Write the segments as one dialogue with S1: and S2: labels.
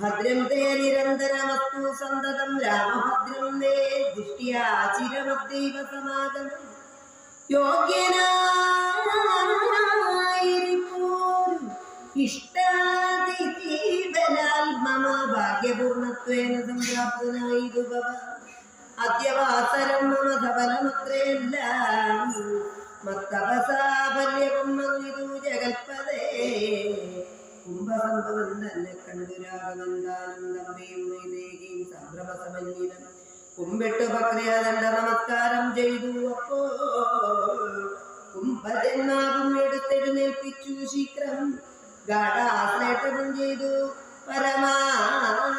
S1: ഭദ്രം തേ നിരന്തരമസ്തു സന്തതം. രാമഭദ്രം തേ ദൃഷ്ട്യാ ചിരമദ്ദൈവ സമാഗമം. യോഗ്യനായിരിക്കും ഇഷ്ടാതിഥി ബലാൽ മമ ഭാഗ്യപൂർണത്വേന സംപ്രാപ്തനായിരു ഭവ അദ്യവാസരം മമ സഫലമത്രയെല്ലാം മത്തപസാഫല്യവും മങ്ങിതു ജഗൽപ്പ തന്നെ കണ്ടുരാഗമന്താനം നമ്മയും വൈദേഹിയും സംഭ്രമസമന്വിതം. കുമ്പിട്ട് ഭക്രിയദണ്ഡ നമസ്കാരം ചെയ്തു അപ്പോൾ കുംഭജന്മാവും എടുത്തെഴുന്നേൽപ്പിച്ചു ശീക്രം ഗാഠാശ്ലേഷണം ചെയ്തു പരമാനന്ദത്തോട്.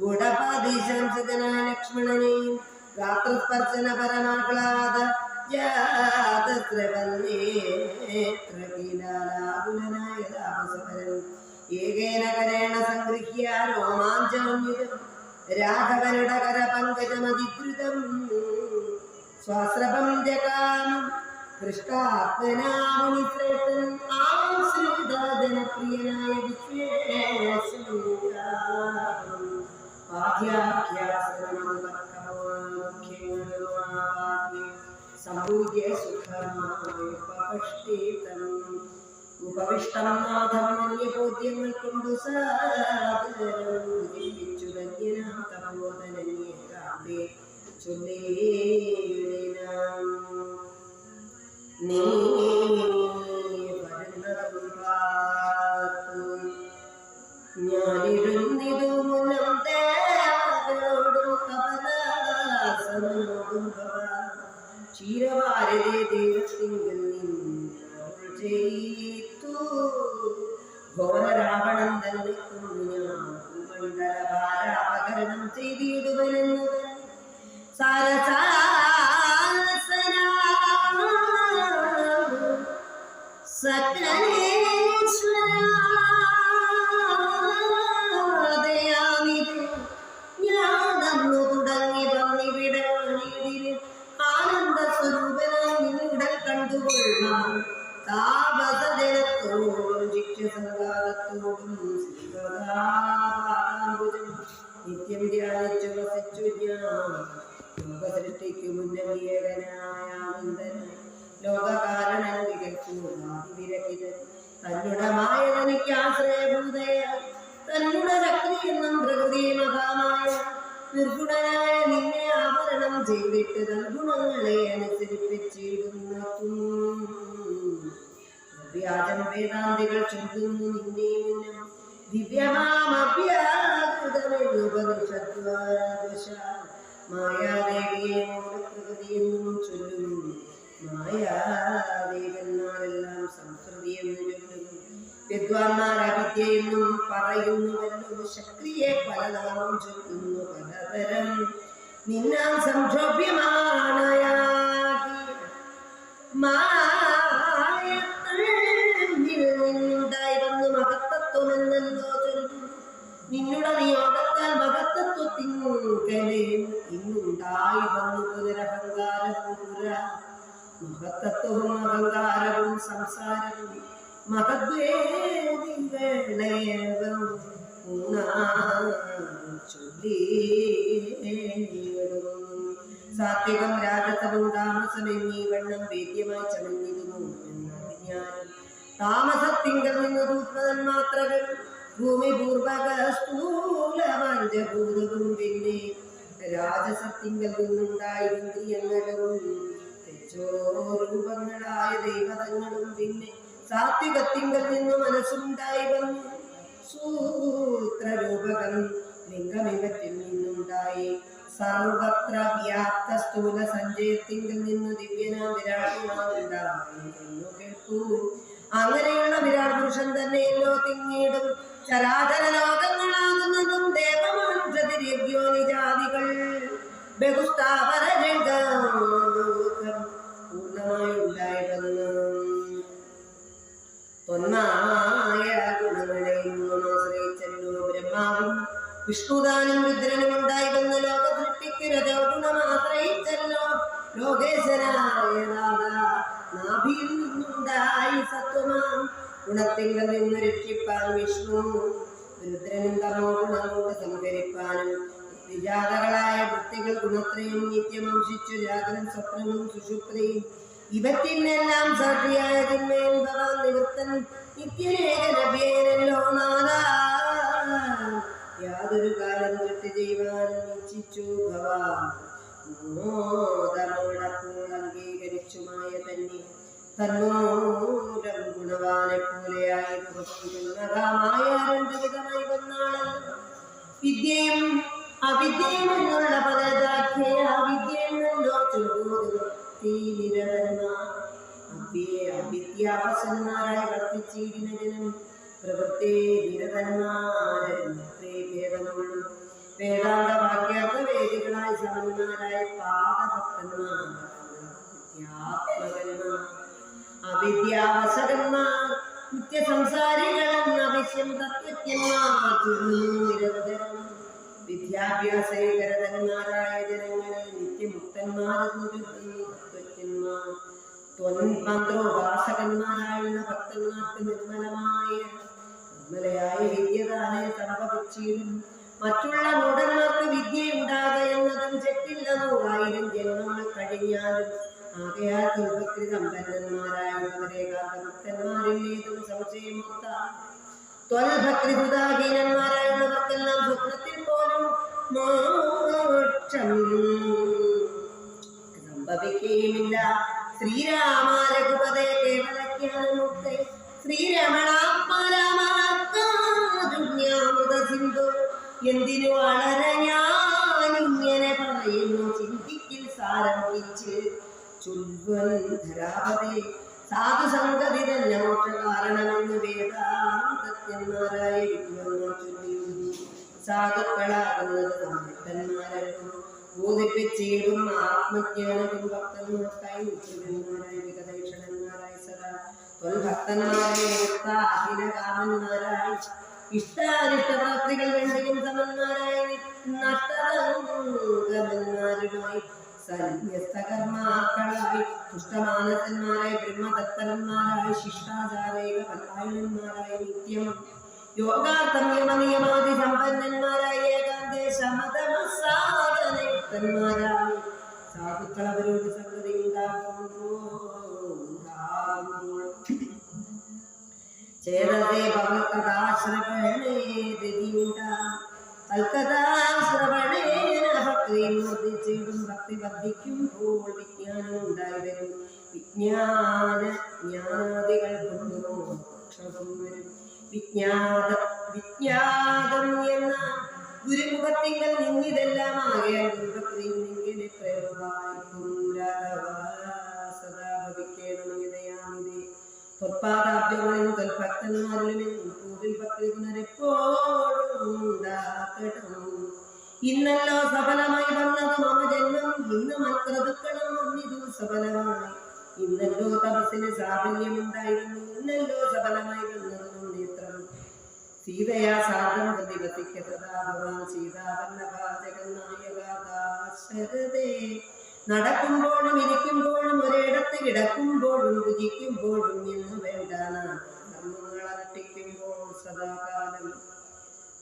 S1: ഗുണപാദീശംസകനായ ലക്ഷ്മണനെയും ഗാത്രസ്പർശന പരമാഹ്ലാദ ഏകേന കരേണ സംഗൃഹ്യ രോമാഞ്ചമന്വിതം രാഘവനുടെ കര പങ്കജമതിദ്രുതം സ്വാശ്രപം ജകാമം കൃഷ്ണാത്മനാമുനിശ്രേഷ്ഠൻ ആശ്രിത ജനപ്രിയനായ വിശ്വേശം സംഭൂജ്യ സുഖമായി ഉപവിഷ്ടം ഉപവിഷ്ടം നാഥം മന്യബോധ്യങ്ങൾ കൊണ്ടു സാധിച്ചു ധന്യനാം തപോധനന്യേ ചൊല്ലേനാം നീ സരസാസന സകലേശ്വരാദയാനിത് ഞാനന്നു തുടങ്ങി വന്നിവിടെ വീടിന് ആനന്ദ സ്വരൂപനായി നിന്നിടൽ കണ്ടുകൊള്ളാം താപസജനത്തോടും ശിക്ഷസംഘാതത്തോടും നിത്യം ധ്യാനിച്ചു വസിച്ചു ഞാൻ ലോകസൃഷ്ടിക്ക് മുന്നേകനായ ആനന്ദനായി ലോകകാരണൻ വിരഹിതൻ തന്നുടമായ തനിക്ക് ആശ്രയഭൂതയായി തന്നുട ശക്തി എന്നും പ്രകൃതി മഹാമായ നിർഗുണനായ നിന്നെ ആവരണം ചെയ്തിട്ട് തൽഗുണങ്ങളെ അനുസരിപ്പിച്ചിടുന്നു വ്യാജം വേദാന്തികൾ ചൊല്ലുന്നു നിന്നെ മുന്നം. ദിവ്യമാമഭ്യാകൃതമെന്നുപനിഷദ്വാദശ മായാദേവിയെ മായാദേവന്മാരെല്ലാം സംസ്കൃതി എന്ന് ചൊല്ലുന്നു പറയുന്നുവല്ലോ. ശക്തിയെ പലനാമം ചൊല്ലുന്നു പലതരം നിന്നാം സംക്ഷോഭ്യമാണയാകി നിന്നുണ്ടായി വന്നു മഹത്തത്വമെന്നല്ലോ ചൊല്ലുന്നു. നിന്നുടെ നിയോഗത്താൽ മഹത്തത്വത്തിങ്കലെ ഇന്നുണ്ടായി വന്നു പുര മഹത്തത്വവും അഹങ്കാരവും സംസാരവും മഹദ്വേദികളേവം സാത്വികം രാജസവും താമസമെന്നീ വണ്ണം വേദ്യമായി ചമഞ്ഞിരുന്നു താമസത്തിങ്കൽ നിന്ന് സൂക്ഷ്മതന്മാത്രകൾ ഭൂമി പൂർവക സ്ഥൂലമഞ്ചഭൂതവും പിന്നെ രാജസത്തിങ്കൽ നിന്നുണ്ടായിരുന്നിയങ്ങളും രൂപങ്ങളായ ദൈവതങ്ങളും പിന്നെ സാത്വികത്തിങ്കൽ നിന്ന് മനസ്സുണ്ടായി വന്നു. സൂത്രരൂപകം ലിംഗമിവറ്റിൽ നിന്നുണ്ടായി. സർവത്ര വ്യാപ്ത സ്ഥൂല സഞ്ചയത്തിങ്കിൽ നിന്ന് ദിവ്യനാം വിരാട്ടുമാവുണ്ടായി എന്ന് കേട്ടു. അങ്ങനെയുള്ള വിരാട് പുരുഷൻ തന്നെയല്ലോ തിങ്ങീടും. ചരാചര ലോകങ്ങളാകുന്നതും ദേവമനുഷ്യതിര്യജ്ഞോനി ജാതികൾ ബഹുസ്ഥാപന പൂർണമായി ഉണ്ടായിരുന്നു ഒന്നായ ഗുണങ്ങളെയും ആശ്രയിച്ചല്ലോ ബ്രഹ്മാവും വിഷ്ണുദാനും രുദ്രനും ഉണ്ടായിരുന്ന ലോക സൃഷ്ടിക്ക് രജോ ഗുണം ആശ്രയിച്ചല്ലോ ലോകേശ്വരായ നാഭിയിൽ നിന്നുണ്ടായി സത്വമാം. ഗുണത്തിങ്കൽ നിന്ന് രക്ഷിപ്പാൻ വിഷ്ണു രുദ്രനും തമോ ഗുണം സംഹരിപ്പാനും. വൃത്തികൾ ഗുണത്രയും നിത്യമംശിച്ചു ജാഗ്രൻ സ്വപ്നവും സുഷുപ്തിയും ഇവറ്റിനെല്ലാം സാക്ഷിയായതിന്മേൽ ഭവാൻ നിവൃത്തൻ. നിത്യനേകനഭ്യേനല്ലോ നാദാ. യാതൊരു കാലം തെറ്റ് ചെയ്യുവാൻ ഇച്ഛിച്ചു ഭവാൻ മോദമോടപ്പോൾ അംഗീകരിച്ചുമായ തന്നെ തന്നോരം ഗുണവാനെ പോലെയായി പുറത്തുന്നതാമായ രണ്ട് വിധമായി വന്നാളല്ലോ. വിദ്യയും അവിദ്യയും എന്നുള്ള പദദാഖ്യ വിദ്യയെന്നല്ലോ ചുരുക്കോതിരന്മാർ അവിദ്യാവസന്മാരായി വർത്തിച്ചിരുന്ന വേദാന്ത വാക്യാർത്ഥ വേദികളായി സമന്മാരായ പാദഭക്തന്മാർ. വിദ്യാത്മകന്മാർ. അവിദ്യാവസകന്മാർ. നിത്യസംസാരികളും അവശ്യം തത്വജ്ഞന്മാർ. നിരന്തരം ജനങ്ങളെ നിത്യമുക്തന്മാരെന്ന് ചുരുങ്ങുന്നു തത്വജ്ഞന്മാർ ത്വന്മന്ത്രോപാസകന്മാരായുള്ള ഭക്തന്മാർക്ക് നിർമ്മലമായ നിർമ്മലയായ വിദ്യതാനെ സംഭവിച്ചിടും മറ്റുള്ള മൂടന്മാർക്ക് വിദ്യ ഉണ്ടാകുക എന്നതും ചെറ്റില്ല നൂറായിരം ജന്മങ്ങൾ കഴിഞ്ഞാലും ആകയാൽ ദുർഭക്തി സമ്പന്നന്മാരായുള്ളവരെ കാന്തഭക്തന്മാരില്ലേതും സംശയമൊത്ത ത്വൽഭക്തി ഹൃദാഹീനന്മാരായുള്ളവർക്കെല്ലാം സ്വപ്നത്തിൽ പോലും മോക്ഷം സംഭവിക്കുകയുമില്ല ശ്രീരാമാരഘുപതേ കേവലജ്ഞാനമുക്തേ. സിന്ധു എന്തിനു വളരെ ഞാനിങ്ങനെ പറയുന്നു? ചിന്തിക്കിൽ സാരംഭിച്ച് ചുൽവന്ധരാപതേ സാധുസംഗതി തന്നെ മോക്ഷ കാരണമെന്ന് വിദ്വാൻമാർ ചൊല്ലിയുന്നു സാധുക്കളാകുന്നത് ബോധിപ്പിച്ചിടും ആത്മജ്ഞാനവും ഭക്തന്മാർക്കായി ഉച്ചന്മാരായി വികതൈക്ഷണന്മാരായി സദാ ത്വൽഭക്തന്മാരെ കാമന്മാരായി ഇഷ്ടാനിഷ്ടപ്രാപ്തികൾ രണ്ടിലും സമന്മാരായി നഷ്ടതന്മാരുമായി സന്യസ്തകർമാക്കളായി. ദുഷ്ടമാനസന്മാരായി ബ്രഹ്മതത്പരന്മാരായി ശിഷ്ടാചാരൈക പല്ലായനന്മാരായി നിത്യം യോഗാർത്ഥം നിയമാതി സമ്പന്നന്മാരായ ഏകാന്തേ ശമതമസാധനയുക്തന്മാരായി സാധുക്കൾ അവരോട് സംഗതി ചേതസേ ഭഗവത്കഥാശ്രവണേ രതിയുണ്ടാം തൽക്കഥാശ്രവണേന ഭക്തിയും വർദ്ധിച്ചിടും ഭക്തി വർദ്ധിക്കുമ്പോൾ വിജ്ഞാനം ഉണ്ടായി വരും. വിജ്ഞാന ജ്ഞാനാദികൾ വിജ്ഞാത വിജ്ഞാതം എന്ന ഗുരുമുഖത്തിങ്കൽ നിന്നിതെല്ലാം ആകെ സദാ ഇന്നല്ലോ സഫലമായി വന്നത് മമ ജന്മം ഇന്ന് മക്രതുക്കളും വന്നിതു സഫലമായി ഇന്നല്ലോ തപസ്സിന് സാഫല്യമുണ്ടായിരുന്നു ഇന്നല്ലോ സഫലമായി വന്നതും സീതയാ സാധം പ്രതിപത്തിക്ക സദാ ഭവാൻ സീതാവല്ലഭാജകനായകാശരതേ നടക്കുമ്പോഴും ഇരിക്കുമ്പോഴും ഒരിടത്ത് കിടക്കുമ്പോഴും രുചിക്കുമ്പോഴും എന്ന് വേണ്ടാണ് ധർമ്മങ്ങൾ അനുഷ്ഠിക്കുമ്പോൾ സദാകാലം.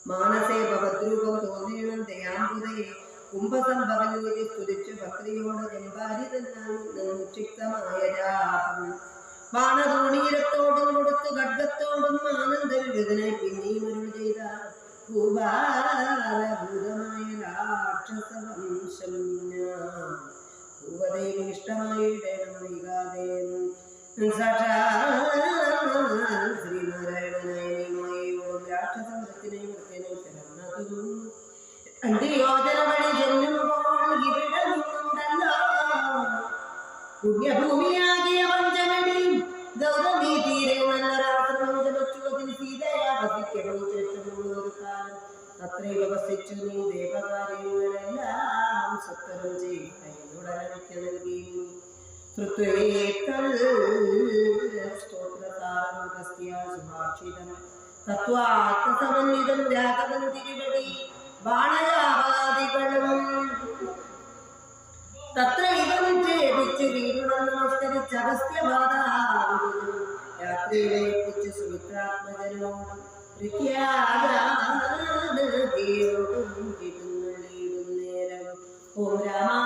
S1: മാനസേ ഭവദ്രൂപം തോന്നേണം ദയാമ്പുതയെ കുംഭസംഭവനൂരി തുരിച്ചു ഭക്തിയോട് ജമ്പാരി നിക്ഷിപ്തമായ രാഹം ബാണതോണീരത്തോടും കൊടുത്ത് ഖഡ്ഗത്തോടും ആനന്ദ വിഭജനെ പിന്നെയും അരുൾ ചെയ്ത ഭൂഭാരഭൂതമായ രാക്ഷസവംശം ഭൂപതയും ഇഷ്ടമായിടേണം വൈകാതെ. സാക്ഷാൽ തൃത്വേക്കൾ സ്തോത്രതാരമഗസ്ത്യാ സുഭാഷിതം തത്വാത്മസമന്വിതം രാഘവൻ തിരുവടി ബാണജാപാദികളും തത്ര ഇവൻ ഛേദിച്ച് വീടുണം നമസ്കരിച്ച് അഗസ്ത്യബാധ രാത്രിയിലേപ്പിച്ച് സുമിത്ര വിശ്വാമിത്രാത്മജനോടും പ്രത്യാഗാനതയോടും തിരുന്നള്ളിയിടുന്നേരം ഓം രാമായ രാമഭദ്രായ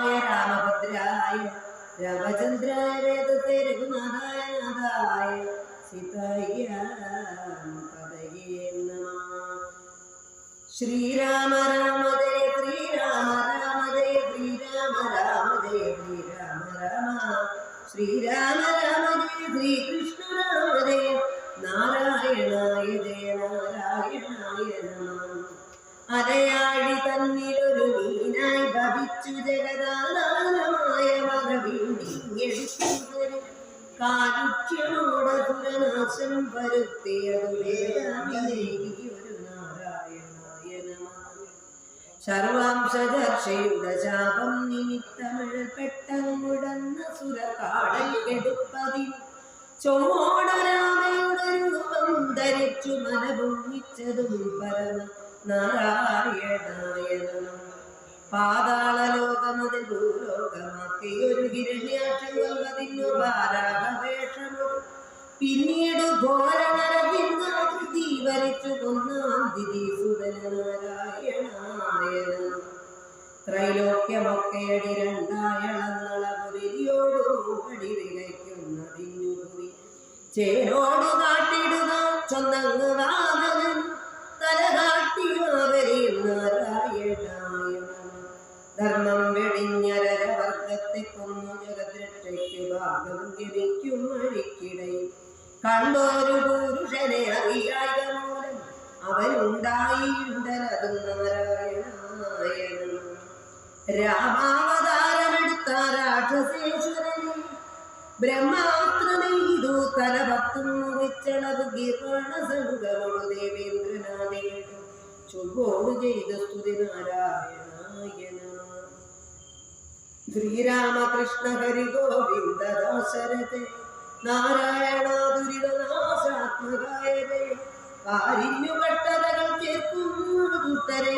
S1: രാമചന്ദ്രായ രഘുനാഥായ നാഥായ സീതായ പദയേ നമഃ ശ്രീരാമ രാമ ജയ ശ്രീരാമ രാമ ജയ ശ്രീരാമ രാമ ജയ ശ്രീരാമ രാമ ശ്രീരാമ രാമ ജയ ശ്രീകൃഷ്ണ രാമ ജയ നാരായണായ ജയ നാരായണായ നമ. അരയാഴി തന്നിലൊരു മീനായി ഭവിച്ചു ജഗദാധാരമായ കാരുണ്യമോട് ദുരനാശം വരുത്തിയൊരു നാരായണായ നമ സർവാംശദർശയുടെ ശാപം നിമിത്തമിഴ് പെട്ടങ്ങുടന്ന സുരകാടൽ കെടുപ്പതി ചൊവ്വോടരാമയുടെ രൂപം ധരിച്ചു മനഭൂമിച്ചതും പരമ നാരായണായ നമ പാതാളലോകമതിൽ ഭൂലോകമാക്കി ഒരു ഹിരണ്യാക്ഷങ്ങൾ അതിനു ഭാരാഗവേഷമോ പിന്നീട് ഘോരനരവിന്ദി വരച്ചു കൊന്നാം ദിദീസുതനാരായണായ ത്രൈലോക്യമൊക്കെയടി രണ്ടായളന്നളപുരിയോടുപടി വിളയ്ക്കുന്നതിനുപുരി ചേരോട് കാട്ടിടുക ചൊന്നങ്ങ് വാഹനം തല കാട്ടിയവരിൽ ഗതിക്കും വഴിക്കിടയിൽ കണ്ടൊരു പുരുഷനെ അറിയായ മൂലം അവനുണ്ടായിട്ടുണ്ടതും നാരായണായ രാമാവതാരമെടുത്ത രാക്ഷസേശ്വരനെ ബ്രഹ്മാസ്ത്രമെയ്തു തലപത്തും മുറിച്ചളവ് ഗീർവാണ ദേവേന്ദ്രനാഥികളും ചൊവ്വോട് ചെയ്ത സ്തുതി നാരായണായ നമഃ. ശ്രീരാമകൃഷ്ണ ഹരി ഗോവിന്ദ ദാശരഥേ നാരായണ ദുരിതനാശാത്മകായതേ കാരിഞ്ഞു കട്ടതകൾ ചേർക്കുന്നു ദുത്തരെ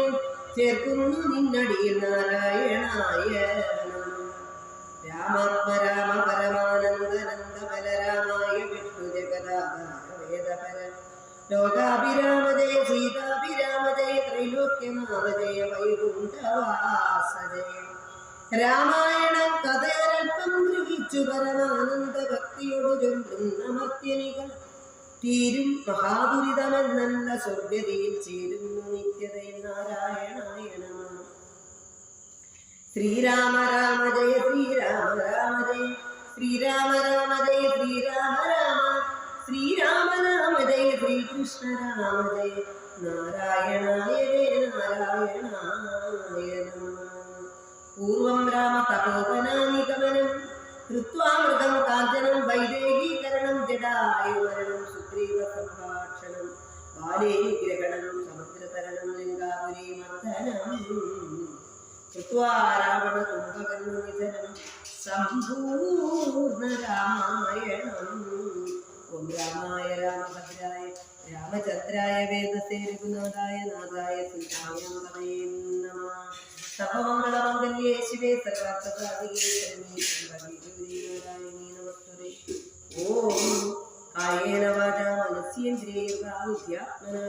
S1: ചേർക്കുന്നു നിന്നടിയിൽ നാരായണായ. രാമാത്മ രാമ പരമാനന്ദനന്ദ ബലരാമായ വിഷ്ണു ജഗദാധാര വേദപര ലോകാഭിരാമ ജയ സീതാഭിരാമ രാമായണം കഥയൽപ്പം ഗ്രഹിച്ചു പരമാനന്ദ ഭക്തിയോട് ചൊല്ലുന്ന മർത്യനികൾ തീരും മഹാദുരിതമെന്നല്ല സ്വർഗതിയിൽ ചേരുന്നു നിത്യതയിൽ നാരായണായ നമഃ ശ്രീരാമ രാമ ജയ ശ്രീരാമ രാമ ജയ ശ്രീരാമ രാമ ജയ ശ്രീരാമ രാമ ശ്രീരാമ രാമ ജയ ശ്രീകൃഷ്ണ രാമ ജയ. നാരായണായ നാരായണായ പൂർവം രാമ തപോവനാനിഗമനം കൃത്വാമൃതം കാഞ്ചനം വൈദേഹീകരണം ജഡായുമരണം സുഗ്രീവ സംഭാഷണം ബാലേ ഗ്രഹണം സമുദ്രതരണം മർദ്ദനം കൃത്വാ രാവണ കുംഭകർണ നിധനം സമ്പൂർണ രാമായണം ഓം രാമായ രാമഭദ്രായ രാമചന്ദ്രായ വേദസേ രഘുനാഥായ നാഥായ സീതായ നമ സർവമംഗളമംഗല്യേ ശിവേ സർവാർത്ഥസാധികേ ഓം കായേന വാചാ മനസ്യേന്ദ്രിയേർവാബുദ്ധ്യാത്മനാ പ്രകൃതി